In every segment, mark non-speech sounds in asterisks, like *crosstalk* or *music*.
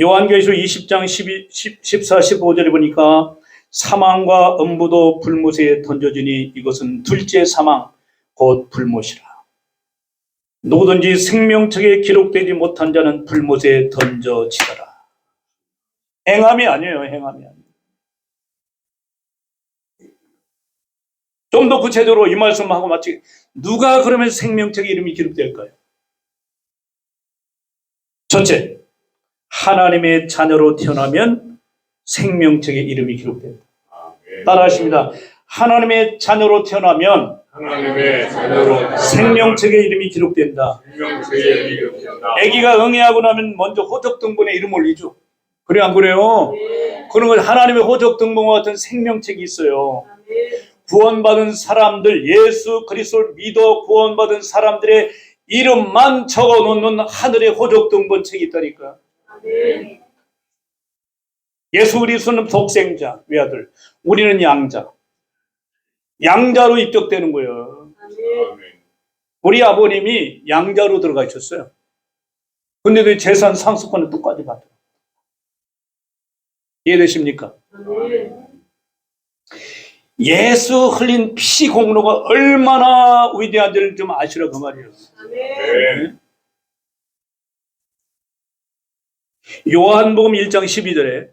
요한계시록 20장 12, 10, 14, 15절에 보니까 사망과 음부도 불못에 던져지니 이것은 둘째 사망 곧 불못이라. 누구든지 생명책에 기록되지 못한 자는 불못에 던져지더라. 행함이 아니에요. 행함이 아니에요. 좀 더 구체적으로 이 말씀하고 마치 누가 그러면 생명책에 이름이 기록될까요? 첫째, 하나님의 자녀로 태어나면 생명책에 이름이 기록됩니다. 따라하십니다. 하나님의 자녀로 태어나면 하나님의 자녀로 생명책에 이름이 기록된다. 아기가 응애하고 나면 먼저 호적 등본에 이름 올리죠. 그래 안 그래요? 그런 걸 하나님의 호적 등본과 같은 생명책이 있어요. 구원받은 사람들 예수 그리스도를 믿어 구원받은 사람들의 이름만 적어 놓는 하늘의 호적 등본 책이 있다니까. 예수 그리스도는 독생자 외아들, 우리는 양자. 양자로 입적되는 거예요. 우리 아버님이 양자로 들어가셨어요. 근데도 재산 상속권은 똑같이 받아요. 이해되십니까? 예수 흘린 피 공로가 얼마나 위대한지를 좀 아시라 그 말이에요. 아 요한복음 1장 12절에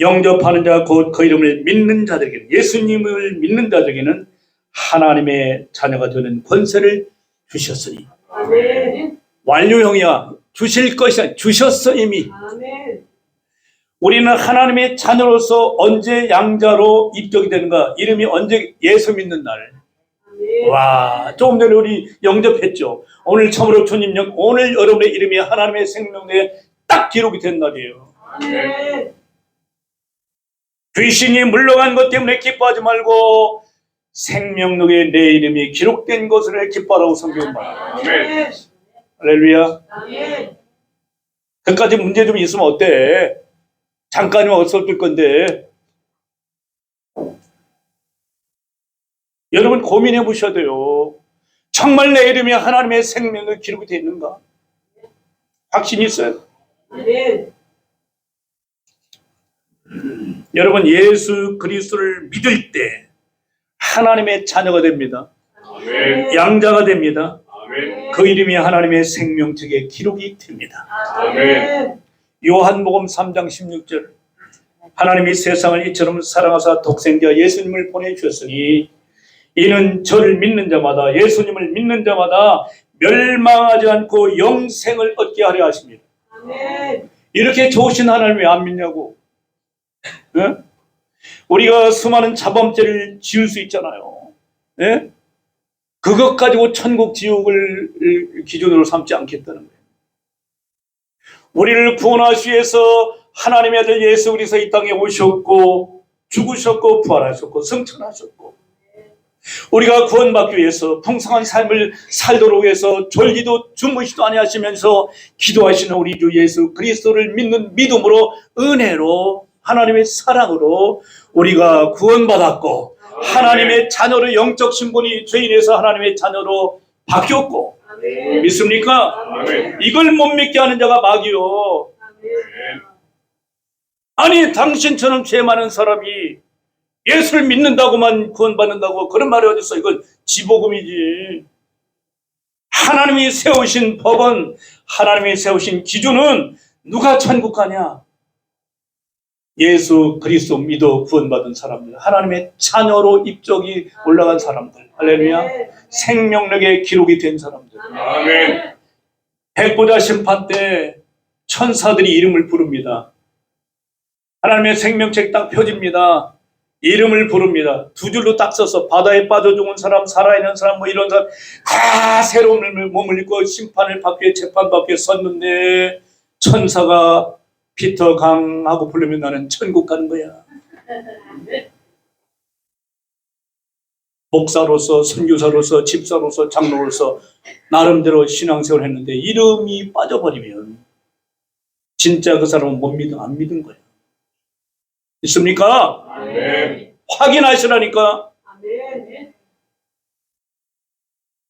영접하는 자 곧 그 이름을 믿는 자들에게는 예수님을 믿는 자들에게는 하나님의 자녀가 되는 권세를 주셨으니. 완료형이야. 주실 것이야. 주셨어 이미. 우리는 하나님의 자녀로서 언제 양자로 입적이 되는가 이름이 언제 예수 믿는 날. 와, 조금 전에 우리 영접했죠. 오늘 참으로 주님 영, 오늘 여러분의 이름이 하나님의 생명에 딱 기록이 된 날이에요. 귀신이 물러간 것 때문에 기뻐하지 말고 생명록에 내 이름이 기록된 것을 기뻐하라고 성경 말. 아멘. 할렐루야. 그까지 문제 좀 있으면 어때? 잠깐이면 없어질 건데. 여러분 고민해 보셔야 돼요. 정말 내 이름이 하나님의 생명에 기록이 되어 있는가? 확신이 있어요. 여러분 예수 그리스도를 믿을 때 하나님의 자녀가 됩니다. 아멘. 양자가 됩니다. 아멘. 그 이름이 하나님의 생명책에 기록이 됩니다. 아멘. 요한복음 3장 16절 하나님이 세상을 이처럼 사랑하사 독생자 예수님을 보내주셨으니 이는 저를 믿는 자마다 예수님을 믿는 자마다 멸망하지 않고 영생을 얻게 하려 하십니다. 이렇게 좋으신 하나님 왜안 믿냐고. 예? 우리가 수많은 자범죄를 지을 수 있잖아요. 예? 그것 가지고 천국 지옥을 기준으로 삼지 않겠다는 거예요. 우리를 구원하시 위해서 하나님의 아들 예수 그리스도 이 땅에 오셨고 죽으셨고 부활하셨고 승천하셨고 우리가 구원받기 위해서 풍성한 삶을 살도록 해서 졸기도 주무시도 아니하시면서 기도하시는 우리 주 예수 그리스도를 믿는 믿음으로 은혜로 하나님의 사랑으로 우리가 구원받았고 하나님의 자녀로 영적 신분이 죄인에서 하나님의 자녀로 바뀌었고 믿습니까? 이걸 못 믿게 하는 자가 마귀요. 아니 당신처럼 죄 많은 사람이 예수를 믿는다고만 구원받는다고 그런 말이 어딨어? 이건 지복음이지. 하나님이 세우신 법은 하나님이 세우신 기준은 누가 천국 가냐? 예수 그리스도 믿어 구원받은 사람들 하나님의 자녀로 입적이 올라간 사람들. 할렐루야. 생명력에 기록이 된 사람들. 아멘. 백보자 심판 때 천사들이 이름을 부릅니다. 하나님의 생명책 딱 펴집니다. 이름을 부릅니다. 두 줄로 딱 써서 바다에 빠져 죽은 사람, 살아있는 사람, 뭐 이런 사람 다 새로운 몸을 입고 심판을 재판받기 위해 섰는데 천사가 피터 강하고 부르면 나는 천국 가는 거야. 목사로서, 선교사로서, 집사로서, 장로로서 나름대로 신앙생활을 했는데 이름이 빠져버리면 진짜 그 사람은 못 믿어 안 믿은 거예요. 있습니까? 아멘. 확인하시라니까.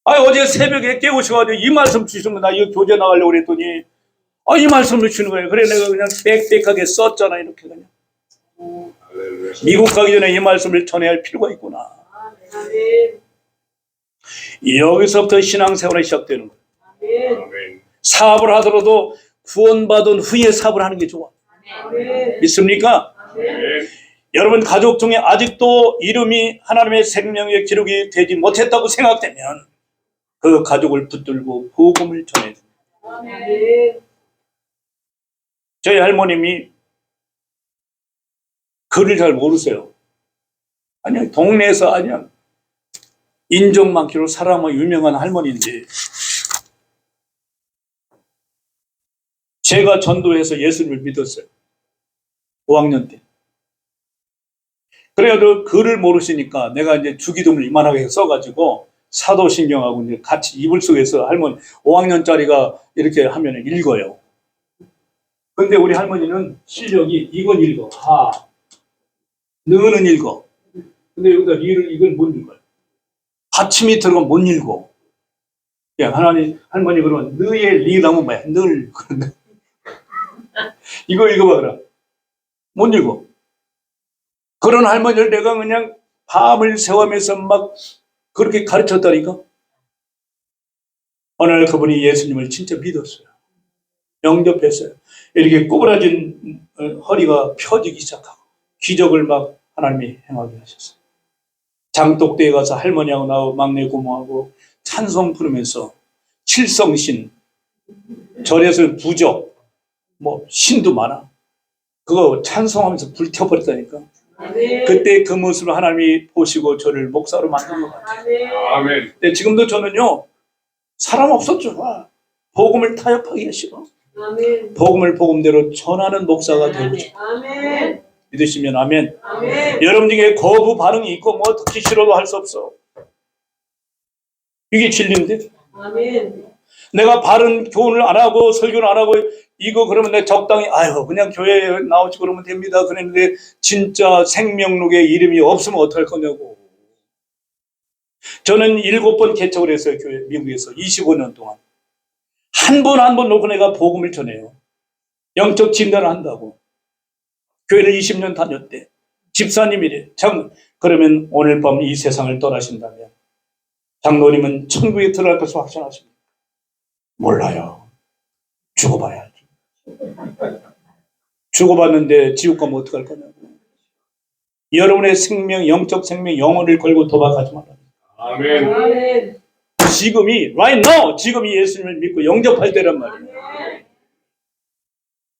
아 어제 새벽에 깨우셔가지고 이 말씀 주신 거나 이거 교제 나가려고 그랬더니 아, 이 말씀을 주는 거예요. 그래 내가 그냥 빽빽하게 썼잖아 이렇게 그냥. 미국 가기 전에 이 말씀을 전해야 할 필요가 있구나. 아멘. 여기서부터 신앙생활이 시작되는 거예요. 아멘. 아멘. 사업을 하더라도 구원받은 후에 사업을 하는 게 좋아. 아멘. 믿습니까? 여러분 가족 중에 아직도 이름이 하나님의 생명의 기록이 되지 못했다고 생각되면 그 가족을 붙들고 복음을. 아멘. 저희 할머님이 글을 잘 모르세요. 아니야 동네에서 아니야 인정 많기로 사람의 유명한 할머니인데 제가 전도해서 예수님을 믿었어요. 5학년 때. 그래도 글을 모르시니까 내가 이제 주기도문을 이만하게 써가지고 사도신경하고 이제 같이 이불 속에서 할머니 5학년짜리가 이렇게 하면 읽어요. 근데 우리 할머니는 실력이 이건 읽어. 하. 너는 읽어. 근데 여기다 리를 이걸 못 읽어요. 받침이 들어가면 못 읽어. 야, 하나님, 할머니 그러면 너의 리라면 뭐야? 늘. *laughs* 이거 읽어봐, 그럼. 못 읽어. 그런 할머니를 내가 그냥 밤을 새우면서 막 그렇게 가르쳤다니까. 어느 날 그분이 예수님을 진짜 믿었어요. 영접했어요. 이렇게 꼬부라진 어, 허리가 펴지기 시작하고 기적을 막 하나님이 행하게 하셨어요. 장독대에 가서 할머니하고 나하고 막내 고모하고 찬송 부르면서 칠성신 절에서 부적 뭐 신도 많아. 그거 찬송하면서 불태워버렸다니까. 아멘. 그때 그 모습을 하나님이 보시고 저를 목사로 만든 것 같아요. 아멘. 근데 지금도 저는요 사람 없었죠. 아, 복음을 타협하기가 싫어. 아멘. 복음을 복음대로 전하는 목사가 되고 싶어. 아멘. 믿으시면 아멘. 아멘. 여러분 중에 거부 반응이 있고 뭐 듣기 싫어도 할 수 없어. 이게 진리인데 아멘. 내가 바른 교훈을 안 하고 설교를 안 하고 이거 그러면 내가 적당히 아유 그냥 교회에 나오지 그러면 됩니다. 그랬는데 진짜 생명록에 이름이 없으면 어떡할 거냐고. 저는 일곱 번 개척을 했어요 교회 미국에서 25년 동안 한 번 한 번 놓고 내가 복음을 전해요. 영적 진단을 한다고. 교회를 20년 다녔대. 집사님이래. 장 그러면 오늘 밤 이 세상을 떠나신다면 장로님은 천국에 들어갈 것을 확신하십니다. 몰라요. 죽어봐야 지. 죽어봤는데 지옥 가면 어떡할 거냐고. 여러분의 생명, 영적 생명, 영혼을 걸고 도박하지 말라. 아멘. 아멘. 지금이 right now 지금이 예수님을 믿고 영접할 때란 말이에요.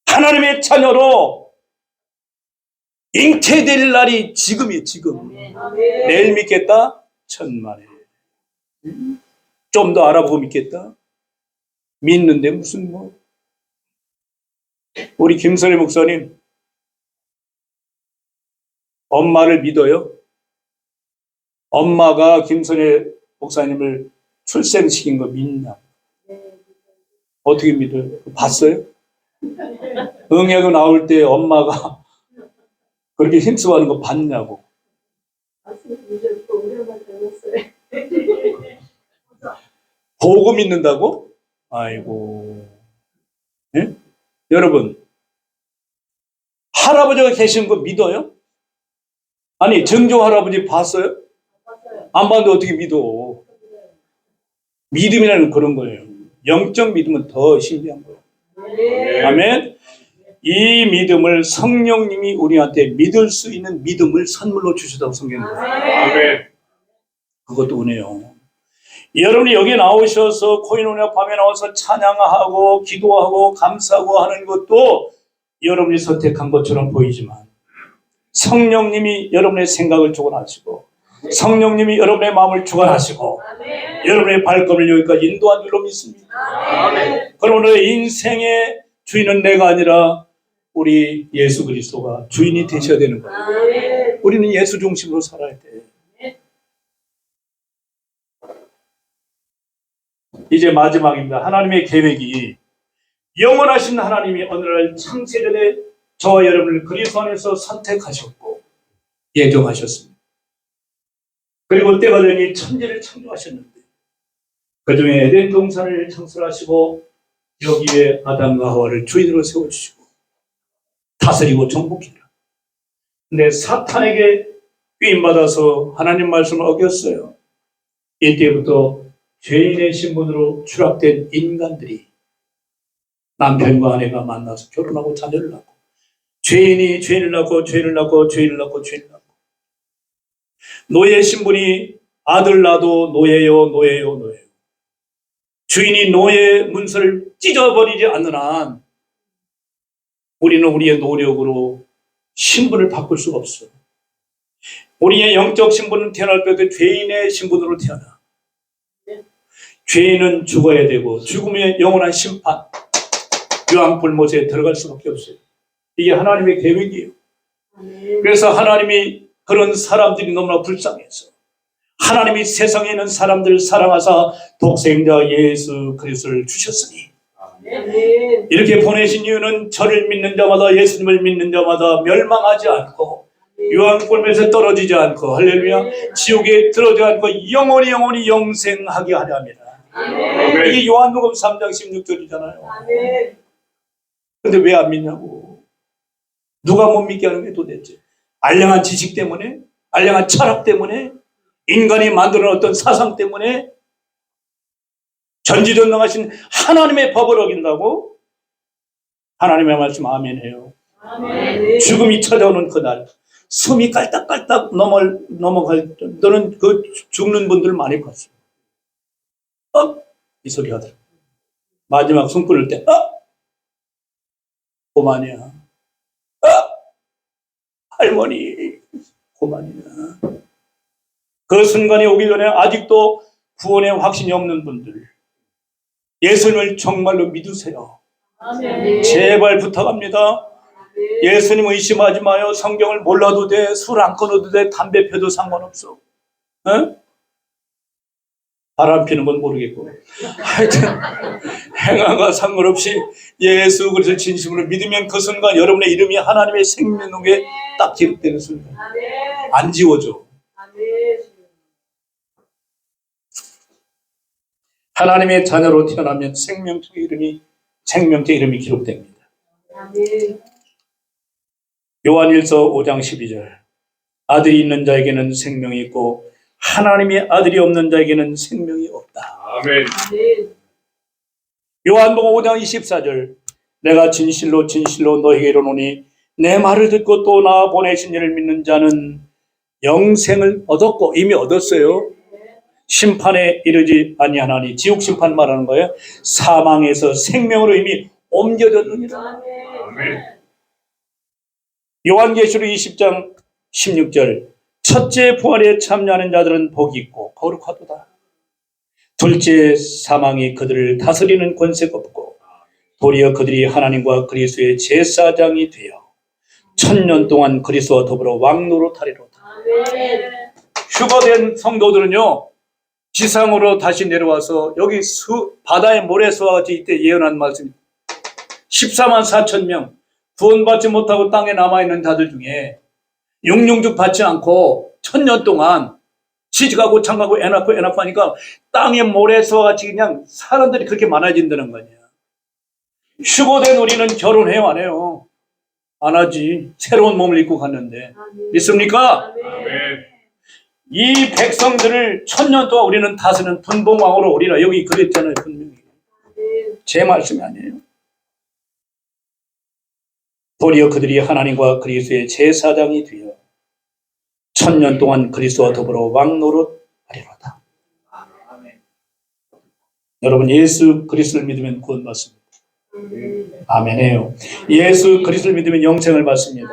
하나님의 자녀로 잉태될 날이 지금이에요. 지금. 아멘. 내일 믿겠다? 천만에. 좀 더 알아보고 믿겠다? 믿는데 무슨 뭐. 우리 김선희 목사님, 엄마를 믿어요? 엄마가 김선희 목사님을 출생시킨 거 믿냐? 어떻게 믿어요? 봤어요? 응애가 나올 때 엄마가 그렇게 힘쓰고 하는 거 봤냐고. 보고 믿는다고? 아이고. 예? 여러분, 할아버지가 계신 거 믿어요? 아니, 정조 할아버지 봤어요? 안 봤는데 어떻게 믿어? 믿음이라는 그런 거예요. 영적 믿음은 더 신비한 거예요. 아멘. 아멘. 이 믿음을 성령님이 우리한테 믿을 수 있는 믿음을 선물로 주시다고 성경에 아멘. 그것도 은혜요. 여러분이 여기 나오셔서 코인오냐 밤에 나와서 찬양하고 기도하고 감사하고 하는 것도 여러분이 선택한 것처럼 보이지만 성령님이 여러분의 생각을 주관하시고 성령님이 여러분의 마음을 주관하시고 아멘. 여러분의 발걸음을 여기까지 인도한 줄로 믿습니다. 아멘. 그러므로 인생의 주인은 내가 아니라 우리 예수 그리스도가 주인이 되셔야 되는 거예요. 아멘. 우리는 예수 중심으로 살아야 돼. 이제 마지막입니다. 하나님의 계획이 영원하신 하나님이 어느 날 창세전에 저와 여러분을 그리스도 안에서 선택하셨고 예정하셨습니다. 그리고 때가 되니 천지를 창조하셨는데 그 중에 에덴 동산을 창설하시고 여기에 아담과 하와를 주인으로 세워주시고 다스리고 정복해라. 근데 사탄에게 위임받아서 하나님 말씀을 어겼어요. 이때부터 죄인의 신분으로 추락된 인간들이 남편과 아내가 만나서 결혼하고 자녀를 낳고 죄인이 죄인을 낳고 죄인을 낳고 죄인을 낳고 죄인을 낳고 노예 신분이 아들 낳아도 노예요 노예요 노예요 주인이 노예 문서를 찢어버리지 않는 한 우리는 우리의 노력으로 신분을 바꿀 수가 없어. 우리의 영적 신분은 태어날 때도 죄인의 신분으로 태어나. 죄인은 죽어야 되고 죽음의 영원한 심판, 유황 불못에 들어갈 수밖에 없어요. 이게 하나님의 계획이에요. 그래서 하나님이 그런 사람들이 너무나 불쌍해서 하나님이 세상에 있는 사람들 사랑하사 독생자 예수 그리스도를 주셨으니. 이렇게 보내신 이유는 저를 믿는 자마다 예수님을 믿는 자마다 멸망하지 않고 유황불에서 떨어지지 않고 할렐루야 지옥에 들어지 않고 영원히 영원히 영생하게 하려 합니다. 아멘. 이게 요한복음 3장 16절이잖아요. 아멘. 근데 왜 안 믿냐고. 누가 못 믿게 하는 게 도대체. 알량한 지식 때문에, 알량한 철학 때문에, 인간이 만드는 어떤 사상 때문에, 전지전능하신 하나님의 법을 어긴다고? 하나님의 말씀 아멘해요. 아멘. 죽음이 찾아오는 그날, 숨이 깔딱깔딱 넘어, 넘어갈, 때, 너는 그 죽는 분들 많이 봤어. 어? 이 소리 하더라. 마지막 숨 끊을 때, 어? 고만이야. 어? 할머니, 고만이야. 그 순간이 오기 전에 아직도 구원의 확신이 없는 분들, 예수님을 정말로 믿으세요. 아멘. 제발 부탁합니다. 예수님 의심하지 마요. 성경을 몰라도 돼. 술 안 끊어도 돼. 담배 펴도 상관없어. 어? 바람 피는 건 모르겠고. 하여튼 행함과 상관없이 예수 그리스도 진심으로 믿으면 그 순간 여러분의 이름이 하나님의 생명록에 딱 기록되는 순간. 안 지워져. 하나님의 자녀로 태어나면 생명체 이름이 생명체 이름이 기록됩니다. 요한일서 5장 12절 아들이 있는 자에게는 생명이 있고 하나님의 아들이 없는 자에게는 생명이 없다. 아멘. 요한복음 5장 24절 내가 진실로 진실로 너에게 이르노니 내 말을 듣고 또 나 보내신 이를 믿는 자는 영생을 얻었고 이미 얻었어요. 심판에 이르지 아니하나니 지옥 심판 말하는 거예요. 사망에서 생명으로 이미 옮겨졌느니라. 요한계시록 20장 16절 첫째 부활에 참여하는 자들은 복이 있고 거룩하도다. 둘째 사망이 그들을 다스리는 권세가 없고 도리어 그들이 하나님과 그리스도의 제사장이 되어 천년 동안 그리스도와 더불어. 아멘. 휴거된 성도들은요 지상으로 다시 내려와서 여기 수, 바다의 모래수와 같이 이때 예언한 말씀 14만 4천 명 구원받지 못하고 땅에 남아있는 자들 중에 육룡죽 받지 않고 천년 동안 시집가고 장가고 애 낳고 애 낳고 하니까 땅의 모래수와 같이 그냥 사람들이 그렇게 많아진다는 거냐 휴거된 우리는 결혼해요 안 해요 안 하지 새로운 몸을 입고 갔는데 아멘. 믿습니까? 아멘. 이 백성들을 천년 동안 우리는 다스는 분봉왕으로 오리라. 여기 그랬잖아요, 분명히. 제 말씀이 아니에요. 도리어 그들이 하나님과 그리스도의 제사장이 되어 천년 동안 그리스도와 더불어 왕노릇 하리로다. 여러분 예수 그리스도를 믿으면 구원 받습니다. 아멘. 아멘해요. 예수 그리스도를 믿으면 영생을 받습니다.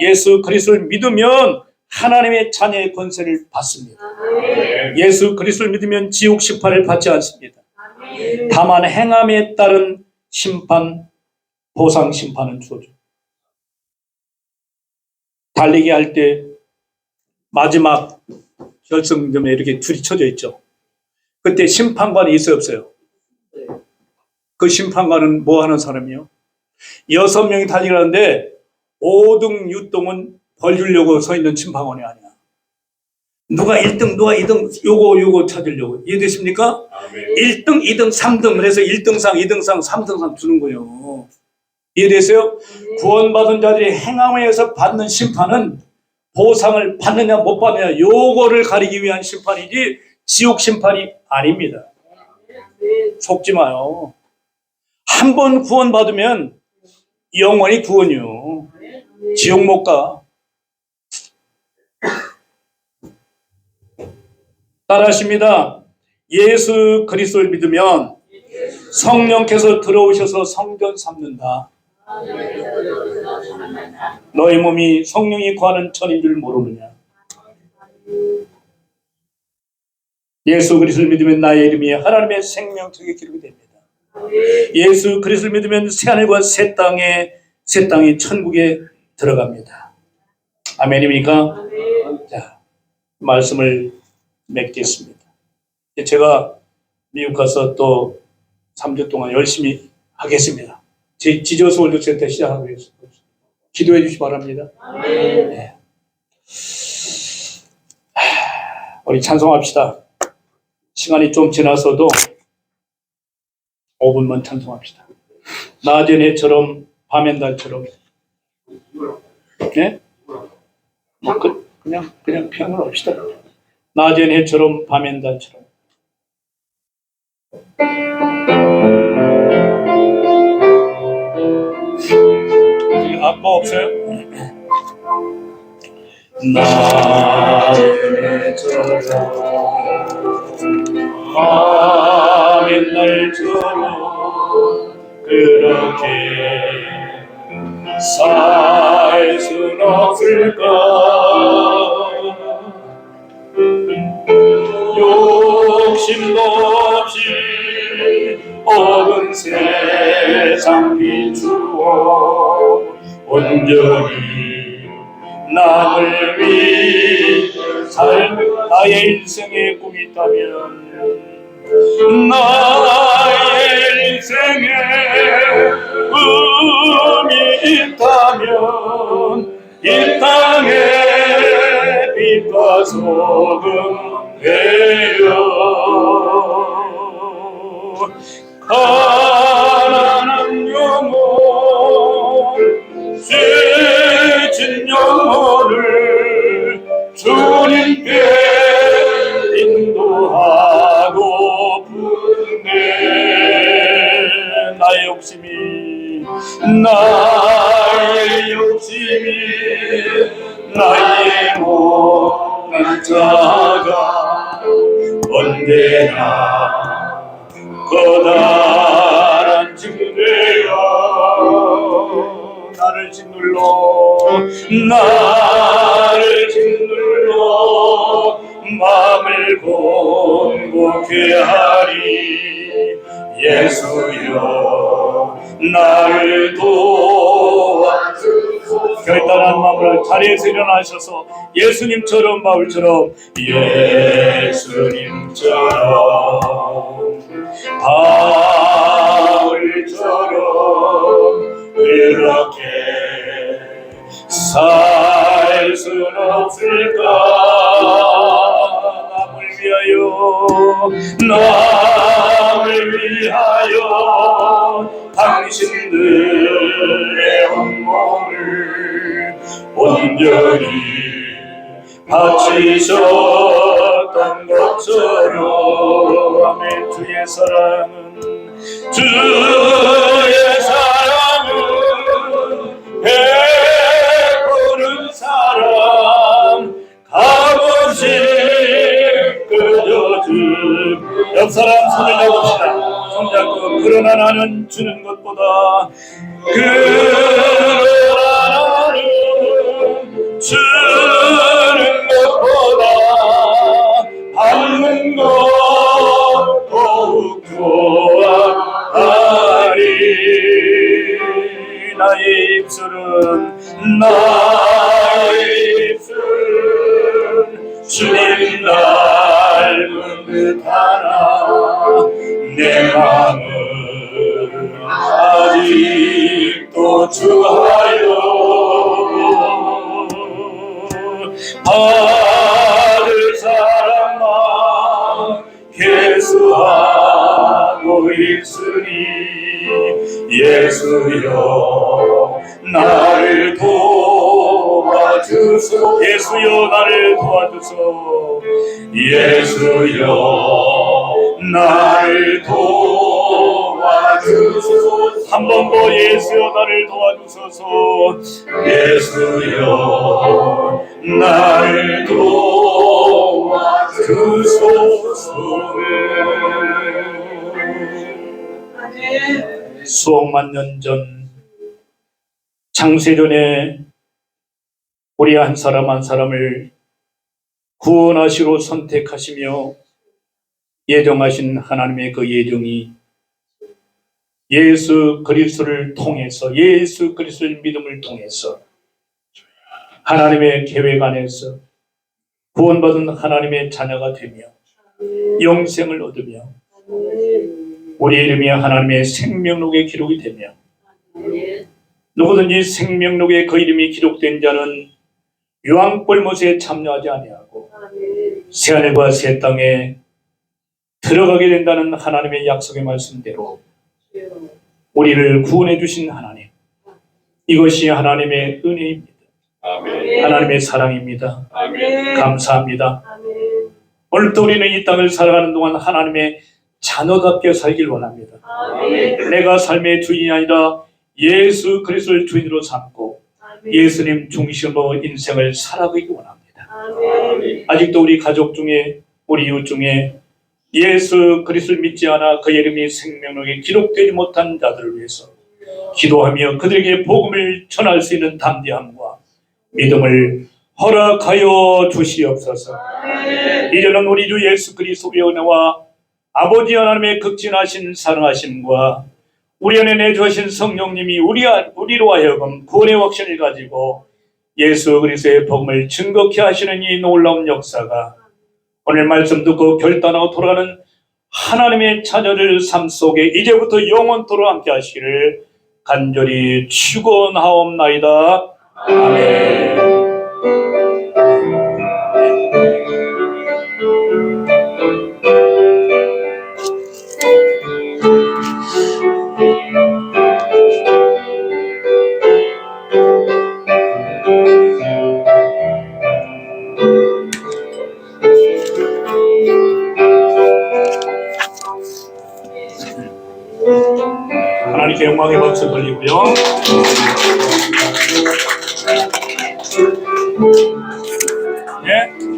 예수 그리스도를 믿으면 하나님의 자녀의 권세를 받습니다. 예수 그리스도를 믿으면 지옥 심판을 받지 않습니다. 다만 행함에 따른 심판, 보상 심판은 주어져. 달리기 할 때 마지막 결승점에 이렇게 줄이 쳐져 있죠. 그때 심판관이 있어요, 없어요? 그 심판관은 뭐 하는 사람이요? 여섯 명이 달리기 하는데 5등 6등은 벌 주려고 서 있는 심판관이 아니야. 누가 1등, 누가 2등, 요거, 요거 찾으려고. 이해됐습니까? 아멘. 1등, 2등, 3등. 그래서 1등상, 2등상, 3등상 주는 거예요. 이해되세요? 구원받은 자들이 행함에 의해서 받는 심판은 보상을 받느냐, 못 받느냐, 요거를 가리기 위한 심판이지, 지옥 심판이 아닙니다. 속지 마요. 한 번 구원받으면 영원히 구원이요. 지옥 못 가. 따라하십니다. 예수 그리스도를 믿으면 성령께서 들어오셔서 성전 삼는다. 너희 몸이 성령이 구하는 천인 줄 모르느냐. 예수 그리스도를 믿으면 나의 이름이 하나님의 생명책에 기록이 됩니다. 예수 그리스도를 믿으면 새 하늘과 새 땅에 새 땅이 천국에 들어갑니다. 아멘입니까? 자, 말씀을 맺겠습니다. 제가 미국 가서 또 3주 동안 열심히 하겠습니다. 제 지저스 월드센터 시작하겠습니다. 기도해 주시 기 바랍니다. 네. 하, 우리 찬송합시다. 시간이 좀 지나서도 5분만 찬송합시다. 낮은 해처럼 밤엔 달처럼 네? 뭐 그, 그냥 그냥 평을 합시다. 낮엔 해처럼 밤엔 달처럼 악보 없어요? 낮엔 해처럼 밤엔 달처럼 그렇게 살 순 없을까 욕심도 없이 어두운 세상 비추어 온전히 남을 위해 삶 나의 인생에 꿈이 있다면 나의 인생에 꿈이 있다면 이 땅에 빛과 소금 되어 나의 욕심이 나의 욕심이 나의 못난 자가 언제나 커다란 증대여 나를 짓눌러 나를 짓눌러 마음을 공고케 하리 예수여 나를 도와주소서 결단한 마음을 자리에서 일어나셔서 예수님처럼 바울처럼 예수님처럼 바울처럼 그렇게 살순 없을까? 남을 위하여 남을 위하여 당신들의 온몸을 온전히 바치셨던 것처럼 아멘. 주의 사랑은 주의 사랑은 옆 사람 손을 잡읍시다. 손잡고 그러나 나는 주는 것보다 그 예수여 나를 도와주소. 예수여 나를 도와주소. 예수여 나를 도와주소서 한번 더 예수여 나를 도와주소서. 예수여 나를 도와주소서. 수억만 년 전 창세전에 우리 한 사람 한 사람을 구원하시로 선택하시며 예정하신 하나님의 그 예정이 예수 그리스도를 통해서 예수 그리스도의 믿음을 통해서 하나님의 계획 안에서 구원받은 하나님의 자녀가 되며 영생을 얻으며 우리 이름이 하나님의 생명록에 기록이 되며 누구든지 생명록에 그 이름이 기록된 자는 유황벌못에 참여하지 아니하고 새하늘과 새 땅에 들어가게 된다는 하나님의 약속의 말씀대로 우리를 구원해 주신 하나님 이것이 하나님의 은혜입니다. 아멘. 하나님의 사랑입니다. 아멘. 감사합니다. 오늘도 우리는 이 땅을 살아가는 동안 하나님의 자녀답게 살길 원합니다. 내가 삶의 주인이 아니라 예수 그리스도를 주인으로 삼고 예수님 중심으로 인생을 살아가기 원합니다. 아직도 우리 가족 중에 우리 이웃 중에 예수 그리스도를 믿지 않아 그 이름이 생명록에 기록되지 못한 자들을 위해서 기도하며 그들에게 복음을 전할 수 있는 담대함과 믿음을 허락하여 주시옵소서. 이제는 우리 주 예수 그리스도의 은혜와 아버지 하나님의 극진하신 사랑하심과 우리 안에 내주하신 성령님이 우리, 안- 우리로 하여금 구원의 확신을 가지고 예수 그리스도의 복음을 증거케 하시는 이 놀라운 역사가 오늘 말씀 듣고 결단하고 돌아가는 하나님의 자녀들 삶 속에 이제부터 영원토록 함께 하시기를 간절히 축원하옵나이다. 아멘. 하나님께 영광의 음. 박수 돌리고요.